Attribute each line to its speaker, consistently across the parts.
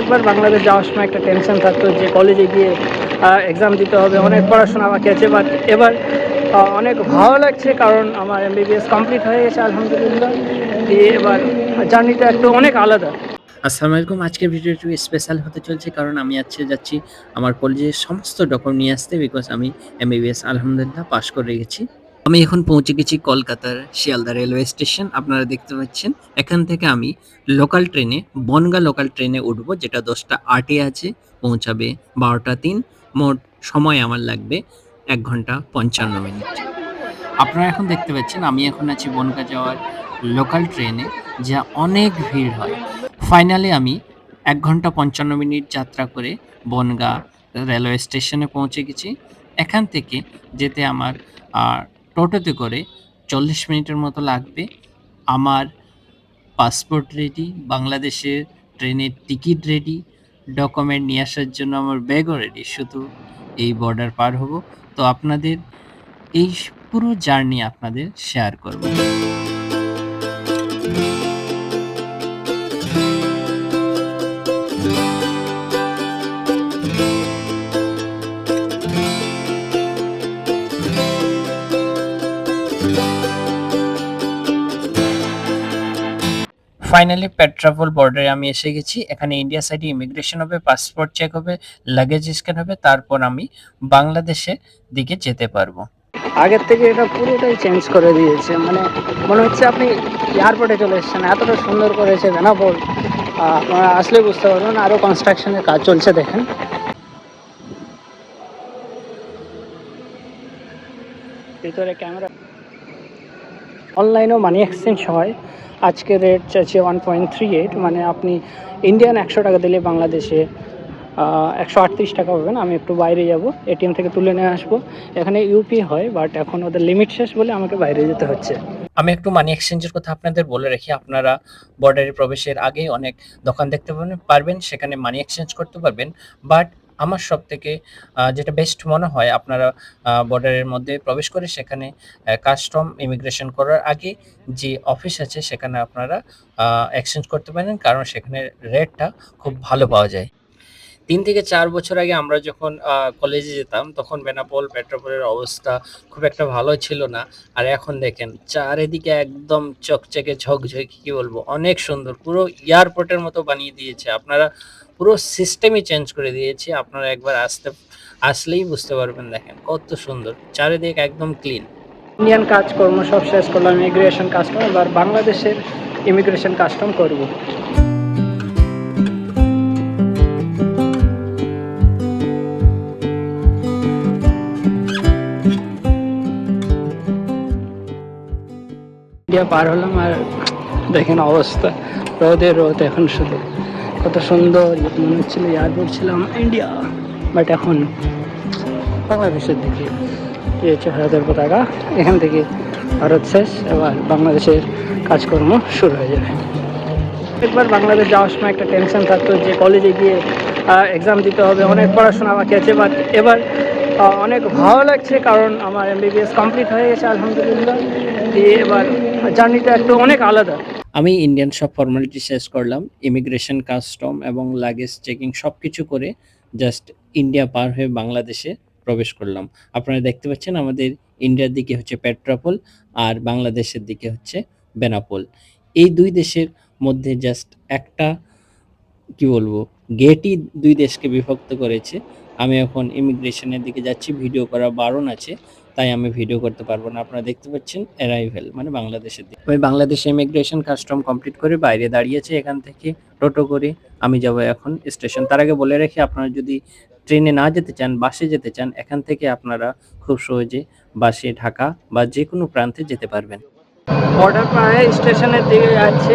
Speaker 1: একবার বাংলাদেশ যাওয়ার সময় একটা টেনশন থাকতো যে কলেজে গিয়ে এক্সাম দিতে হবে, অনেক পড়াশোনা বাকি আছে বাট এবার অনেক ভালো লাগছে কারণ আমার এমবিবিএস কমপ্লিট হয়ে গেছে, আলহামদুলিল্লাহ। দিয়ে এবার জার্নিটা একটু অনেক আলাদা।
Speaker 2: আসসালামু আলাইকুম, আজকের ভিডিও একটু স্পেশাল হতে চলছে কারণ আমি আজকে যাচ্ছি আমার কলেজের সমস্ত ডকুমেন্ট নিয়ে আসতে বিকজ আমি এম এমবিবিএস আলহামদুলিল্লাহ পাশ করে গেছি। আমি এখন পৌঁছে গেছি কলকাতার শিয়ালদা রেলওয়ে স্টেশন। আপনারা দেখতে পাচ্ছেন, এখান থেকে আমি লোকাল ট্রেনে বনগা লোকাল ট্রেনে উঠবো, যেটা দশটা আটে আছে, পৌঁছাবে বারোটা তিন। মোট সময় আমার লাগবে এক ঘণ্টা পঞ্চান্ন মিনিট। আপনারা এখন দেখতে পাচ্ছেন, আমি এখন আছি বনগা যাওয়ার লোকাল ট্রেনে যা অনেক ভিড় হয়। ফাইনালি আমি এক ঘণ্টা পঞ্চান্ন মিনিট যাত্রা করে বনগা রেলওয়ে স্টেশনে পৌঁছে গেছি। এখান থেকে যেতে আমার আর টোটোতে করে চল্লিশ মিনিটের মতো লাগবে। আমার পাসপোর্ট রেডি বাংলাদেশের ট্রেনের টিকিট রেডি ডকুমেন্ট নিয়ে আসার জন্য আমার ব্যাগও রেডি শুধু এই বর্ডার পার হব। তো আপনাদের এই পুরো জার্নি আপনাদের শেয়ার করব। ফাইনালি পেট্রাভল বর্ডারে আমি এসে গেছি। এখানে ইন্ডিয়া সাইডে ইমিগ্রেশন হবে পাসপোর্ট চেক হবে লাগেজ স্ক্যান হবে, তারপর আমি বাংলাদেশে দিকে যেতে পারব।
Speaker 1: আগের থেকে এটা পুরোটাই চেঞ্জ করে দিয়েছে। মানে মনে হচ্ছে আপনি এয়ারপোর্টে চলে এসেছেন, এতটা সুন্দর করেছে বেনাপোল আপনারা আসলে বুঝতে পারবেন আরও কনস্ট্রাকশনের কাজ চলছে, দেখেন। ভিতরে ক্যামেরা অনলাইনেও মানি এক্সচেঞ্জ হয়। আজকে রেট চাইছে ওয়ান পয়েন্ট থ্রি এইট মানে আপনি ইন্ডিয়ান একশো টাকা দিলে বাংলাদেশে একশো আটত্রিশ টাকা পাবেন। আমি একটু বাইরে যাব এটিএম থেকে তুলে নিয়ে আসব। এখানে ইউপি হয় বাট এখন ওদের লিমিট শেষ বলে আমাকে বাইরে যেতে হচ্ছে।
Speaker 2: আমি একটু মানি এক্সচেঞ্জের কথা আপনাদের বলে রাখি। আপনারা বর্ডারে প্রবেশের আগেই অনেক দোকান দেখতে পারবেন সেখানে মানি এক্সচেঞ্জ করতে পারবেন। বাট আমার সব থেকে যেটা বেস্ট মনে হয় আপনারা বর্ডারের মধ্যে প্রবেশ করে সেখানে কাস্টম ইমিগ্রেশন করার আগে যে অফিস আছে সেখানে আপনারা এক্সচেঞ্জ করতে পারেন। কারণ সেখানে রেটটা খুব ভালো পাওয়া যায়। তিন থেকে চার বছর আগে আমরা যখন কলেজে যেতাম, তখন বেনাপোল পেট্রোপোলের অবস্থা খুব একটা ভালো ছিল না। আর এখন দেখেন, চারিদিকে একদম চকচকে, ঝকঝকে, কি বলব, অনেক সুন্দর। পুরো এয়ারপোর্টের মতো বানিয়ে দিয়েছে। আপনারা পুরো সিস্টেমই চেঞ্জ করে দিয়েছি। আপনারা একবার আসতে, আসলেই বুঝতে পারবেন দেখেন, কত সুন্দর। চারিদিক একদম ক্লিন
Speaker 1: ইন্ডিয়ান কাজকর্ম সব শেষ করলাম ইমিগ্রেশন কাস্টম এবার বাংলাদেশের ইমিগ্রেশন কাস্টম করব। ইন্ডিয়া পার হলাম আর দেখেন অবস্থা। রোদে রোদ এখন শুধু। কত সুন্দর মনে হচ্ছিল এয়ারপোর্ট ছিলাম ইন্ডিয়া বাট এখন বাংলাদেশের দিকে, এই হচ্ছে ভারতের পতাকা। এখান থেকে ভারত শেষ, এবার বাংলাদেশের কাজকর্ম শুরু হয়ে যাবে। একবার বাংলাদেশ যাওয়ার সময় একটা টেনশন থাকতো যে কলেজে গিয়ে এক্সাম দিতে হবে, অনেক পড়াশোনা বাকি আছে বাট এবার অনেক ভালো লাগছে কারণ আমার এমবিবিএস কমপ্লিট হয়ে গেছে, আলহামদুলিল্লাহ। দিয়ে এবার জার্নিটা একটু অনেক আলাদা।
Speaker 2: আমি ইন্ডিয়ান সব ফর্মালিটি শেষ করলাম ইমিগ্রেশন কাস্টম এবং লাগেজ চেকিং সব কিছু করে জাস্ট ইন্ডিয়া পার হয়ে বাংলাদেশে প্রবেশ করলাম। আপনারা দেখতে পাচ্ছেন আমাদের ইন্ডিয়ার দিকে হচ্ছে পেট্রাপোল আর বাংলাদেশের দিকে হচ্ছে বেনাপোল এই দুই দেশের মধ্যে জাস্ট একটা, কি বলব গেটই দুই দেশকে বিভক্ত করেছে। আমি এখন ইমিগ্রেশনের দিকে যাচ্ছি ভিডিও করা বারণ আছে। তাই আমি ভিডিও করতে পারব না। আপনারা দেখতে পাচ্ছেন অ্যারাইভেল মানে বাংলাদেশের দিকে। আমি বাংলাদেশে ইমিগ্রেশন কাস্টম কমপ্লিট করে বাইরে দাঁড়িয়েছে এখান থেকে টোটো করে। আমি যাব এখন স্টেশন তার আগে বলে রাখি আপনারা যদি ট্রেনে না যেতে চান বাসে যেতে চান এখান থেকে আপনারা খুব সহজে বাসে ঢাকা বা যে কোনো প্রান্তে যেতে পারবেন।
Speaker 1: বর্ডার পাড়ে স্টেশনের দিকে যাচ্ছে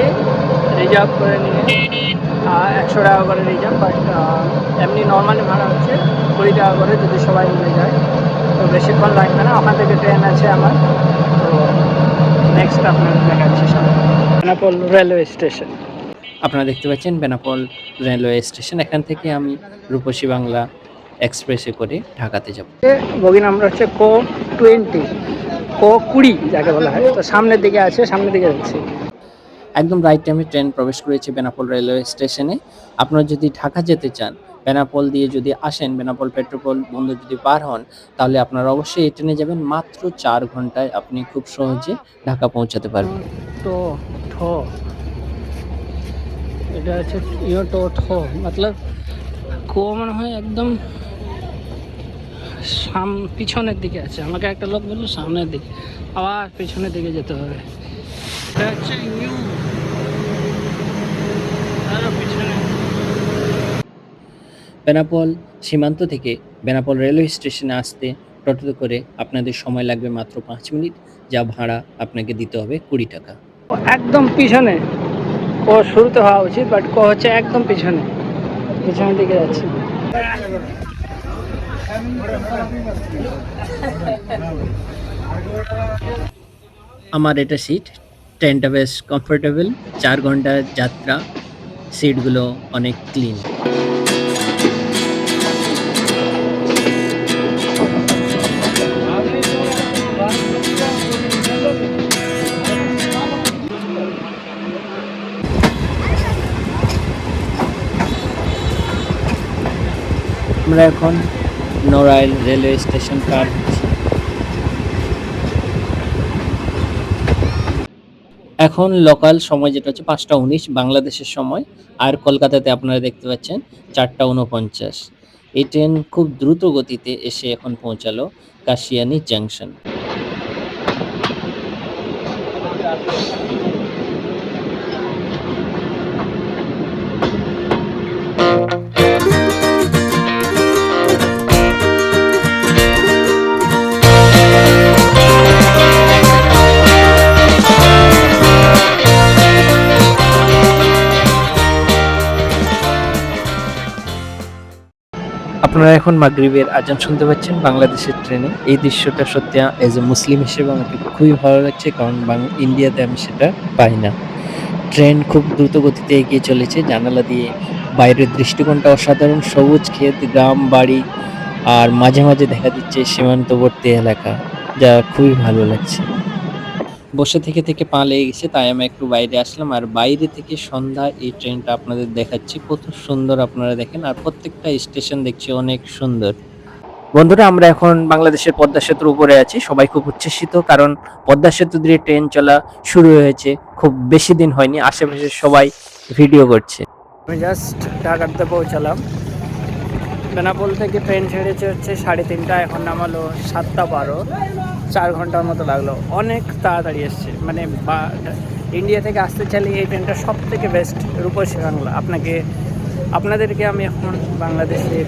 Speaker 1: রিজার্ভ করে নিয়ে। একশো টাকা করে রিজার্ভ বাট এমনি নর্মালি ভাড়া হচ্ছে কুড়ি টাকা করে যদি সবাই মিলে যায়। তো বেশিক্ষণ লাগবে না ওখান থেকে ট্রেন আছে আমার। তো নেক্সট আপনার দেখাচ্ছি বেনাপোল রেলওয়ে স্টেশন
Speaker 2: আপনারা দেখতে পাচ্ছেন বেনাপোল রেলওয়ে স্টেশন এখান থেকে আমি রূপসী বাংলা এক্সপ্রেসে করে ঢাকাতে যাব।
Speaker 1: বগি নাম্বার হচ্ছে কো টোয়েন্টি কো কুড়ি যাকে বলা হয়। তো সামনের দিকে আছে সামনের দিকে যাচ্ছি।
Speaker 2: একদম রাইট টাইমে ট্রেন প্রবেশ করেছে বেনাপোল রেলওয়ে স্টেশনে আপনারা যদি ঢাকা যেতে চান বেনাপোল দিয়ে যদি আসেন, বেনাপোল পেট্রোপোল বন্ধু যদি পার হন, তাহলে আপনারা অবশ্যই এই ট্রেনে যাবেন মাত্র চার ঘন্টায় আপনি খুব সহজে ঢাকা পৌঁছাতে পারবেন।
Speaker 1: तो ठो এটা হচ্ছে ইয়ে টো, ঠো। মতলব কো মনে হয় একদম সাম, পিছনের দিকে আছে। আমাকে একটা লোক বলল সামনের দিকে। আবার পিছনের দিকে যেতে হবে। এটা হচ্ছে আরও পিছনে
Speaker 2: বেনাপোল সীমান্ত থেকে বেনাপোল রেলওয়ে স্টেশনে আসতে টোটোতে করে আপনাদের সময় লাগবে মাত্র পাঁচ মিনিট যা ভাড়া আপনাকে দিতে হবে কুড়ি টাকা।
Speaker 1: একদম পিছনে। ও শুরুতে হওয়া উচিত বাট ক হচ্ছে একদম পিছনে। পিছনের দিকে যাচ্ছে।
Speaker 2: আমার এটা সিট ট্রেনটা বেশ কমফোর্টেবল চার ঘণ্টার যাত্রা সিটগুলো অনেক ক্লিন আমরা এখন নড়াইল রেলওয়ে স্টেশন পার হচ্ছি। এখন লোকাল সময় যেটা হচ্ছে পাঁচটা উনিশ, বাংলাদেশের সময়। আর কলকাতাতে আপনারা দেখতে পাচ্ছেন চারটা উনপঞ্চাশ। এই ট্রেন খুব দ্রুত গতিতে এসে এখন পৌঁছালো কাশিয়ানি জাংশন আপনারা এখন মাগরিবের আজান শুনতে পাচ্ছেন বাংলাদেশের ট্রেনে। এই দৃশ্যটা সত্যি এজ এ মুসলিম হিসেবে আমাকে খুবই ভালো লাগছে, কারণ ইন্ডিয়াতে আমি সেটা পাই না। ট্রেন খুব দ্রুত গতিতে এগিয়ে চলেছে, জানালা দিয়ে বাইরের দৃষ্টিকোণটা অসাধারণ, সবুজ ক্ষেত, গ্রাম, বাড়ি, আর মাঝে মাঝে দেখা দিচ্ছে সীমান্তবর্তী এলাকা, যা খুবই ভালো লাগছে। বসে থেকে থেকে পা লেগে গেছে, তাই আমি একটু বাইরে আসলাম। আর বাইরে থেকে সন্ধ্যা এই ট্রেনটা আপনাদের দেখাচ্ছি। কত সুন্দর আপনারা দেখেন, আর প্রত্যেকটা স্টেশন দেখছি অনেক সুন্দর। বন্ধুরা, আমরা এখন বাংলাদেশের পদ্মা সেতুর উপরে আছি। সবাই খুব উচ্ছ্বসিত, কারণ পদ্মা সেতু দিয়ে ট্রেন চলা শুরু হয়েছে। খুব বেশি দিন হয়নি, আশেপাশে সবাই ভিডিও করছে।
Speaker 1: আমি জাস্ট ঢাকাতে পৌঁছালাম। বেনাপোল থেকে ট্রেন ছেড়েছে হচ্ছে সাড়ে তিনটা, এখন নামালো সাতটা বারো। চার ঘণ্টার মতো লাগল। অনেক তাড়াতাড়ি এসছে। মানে বা- ইন্ডিয়া থেকে আসতে চাইলে এই ট্রেনটা সব থেকে বেস্ট রূপসী বাংলা। আপনাকে, আপনাদেরকে আমি এখন বাংলাদেশের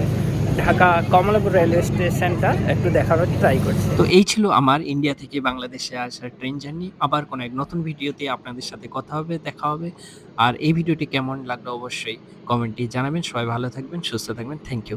Speaker 1: ঢাকা কমলাপুর রেলওয়ে স্টেশনটা একটু দেখানোর ট্রাই করছি।
Speaker 2: তো এই ছিল আমার ইন্ডিয়া থেকে বাংলাদেশে আসার ট্রেন জার্নি আবার কোনো এক নতুন ভিডিওতে আপনাদের সাথে কথা হবে, দেখা হবে। আর এই ভিডিওটি কেমন লাগল অবশ্যই কমেন্টে জানাবেন। সবাই ভালো থাকবেন, সুস্থ থাকবেন। Thank you